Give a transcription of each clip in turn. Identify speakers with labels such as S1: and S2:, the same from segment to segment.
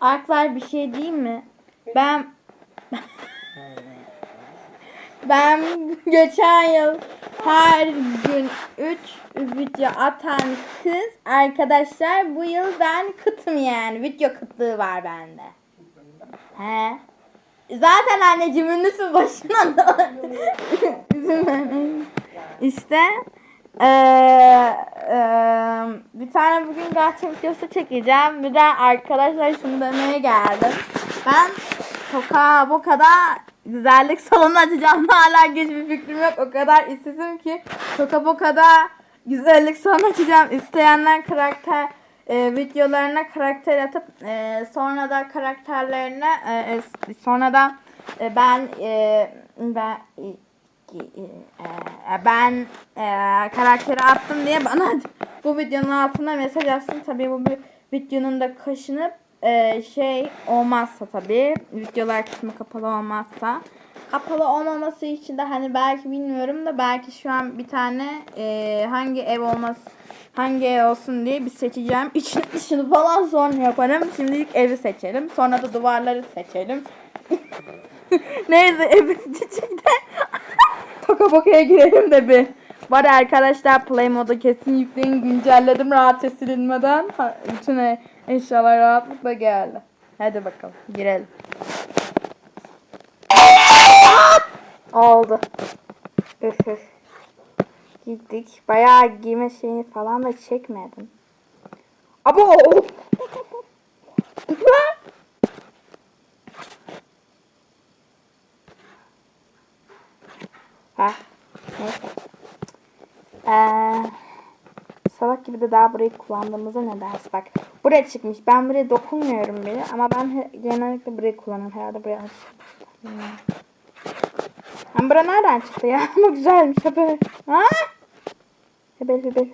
S1: Arkadaşlar bir şey diyeyim mi? Ben ben geçen yıl her gün 3 video atan kız arkadaşlar bu yıl ben kıtım yani. Video kıtlığı var bende. He. Zaten anneciğim ünlüsün başına da. Üzülme. İşte eee, eee, bir tane bugün gerçek videosu çekeceğim. Bir de arkadaşlar şunu demeye geldim. Ben Toka Boka'da güzellik salonu açacağım. Hala hiçbir fikrim yok. O kadar işsizim ki Toka Boka'da güzellik salonu açacağım. İsteyenler karakter e, videolarına karakter atıp e, sonra da karakterlerine e, e, sonra da e, ben e, ben e, e, ben e, karakteri attım diye bana bu videonun altına mesaj atsın. Tabii bu videonun da kaşınıp e, şey olmazsa tabii videolar kısmı kapalı olmazsa kapalı olmaması için de hani belki bilmiyorum da belki şu an bir tane e, hangi ev olmaz hangi ev olsun diye bir seçeceğim. İçini dışını falan sonra yaparım. Şimdilik evi seçelim. Sonra da duvarları seçelim. Neyse evi seçecek de Toka girelim de bir. Var arkadaşlar play modu kesin yükleyin güncelledim rahatça silinmeden. Bütün e- eşyalar rahatlıkla geldi. Hadi bakalım girelim. Oldu. Üf üf. Gittik. Bayağı giyme şeyini falan da çekmedim. Abo! ha. Neyse. Ee, salak gibi de daha burayı kullandığımızda ne dersin? Bak buraya çıkmış. Ben buraya dokunmuyorum bile ama ben genellikle burayı kullanıyorum. Herhalde buraya. Bilmiyorum. Ama bura nereden çıktı ya? Ama güzelmiş. Hebel. Ha? Hebel hebel.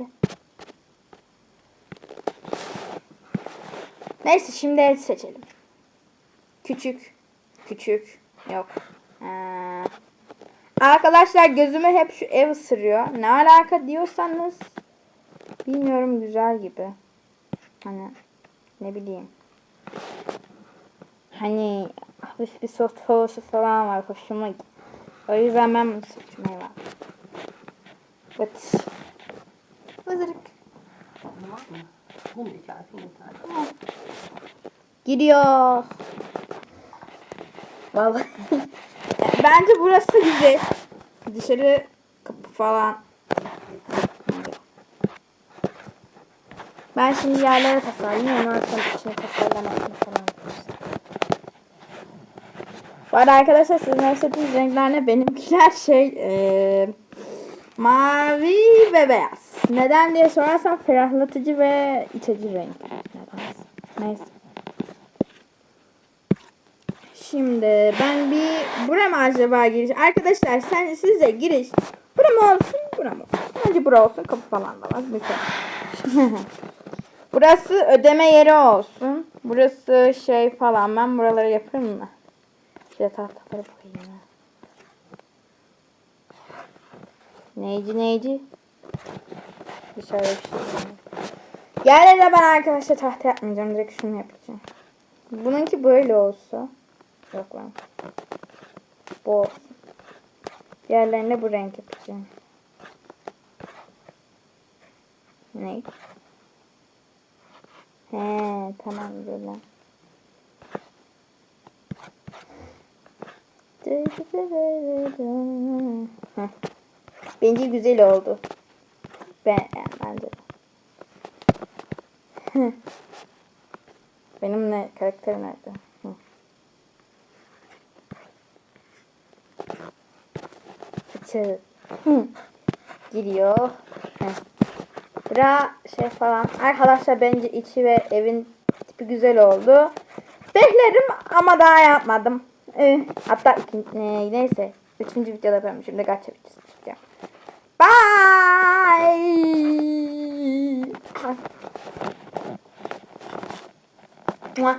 S1: Neyse şimdi el seçelim. Küçük. Küçük. Yok. Ee, arkadaşlar gözümü hep şu ev ısırıyor. Ne alaka diyorsanız bilmiyorum güzel gibi. Hani ne bileyim. Hani hafif bir sos havası falan var. Hoşuma gitti. O yüzden ben bunu seçmeye var. Evet. Hazırlık. Gidiyor. Vallahi. Bence burası güzel. Dışarı kapı falan. Ben şimdi yerlere tasarlayayım. Ondan sonra içine tasarlamasını falan. Bu arada arkadaşlar sizin en sevdiğiniz renkler ne? Benimkiler şey eee, mavi ve beyaz. Neden diye sorarsan ferahlatıcı ve içici renk. Nedense. Neyse. Şimdi ben bir bura mı acaba giriş? Arkadaşlar sen sizce giriş bura olsun bura mı olsun? Bence bura olsun kapı falan da var. Burası ödeme yeri olsun. Burası şey falan ben buraları yaparım mı? Şöyle tahtaları koyayım. ya. Neyci neyci? Dışarıda bir şey var. Yerlere ben arkadaşlar tahta yapmayacağım. Direkt şunu yapacağım. Bununki böyle olsa. Yok lan. Bu olsun. Diğerlerine bu renk yapacağım. Ne? He tamam böyle. Bence güzel oldu. Ben yani bence. de. Hı. Benim ne karakterim nerede? Hı. Giriyor. Heh. Bura şey falan. Arkadaşlar bence içi ve evin tipi güzel oldu. Beklerim ama daha yapmadım. Ee, hatta ikinci, ne- neyse. Üçüncü videoda yapıyorum. Şimdi videosu çekeceğim. Bye. Mua.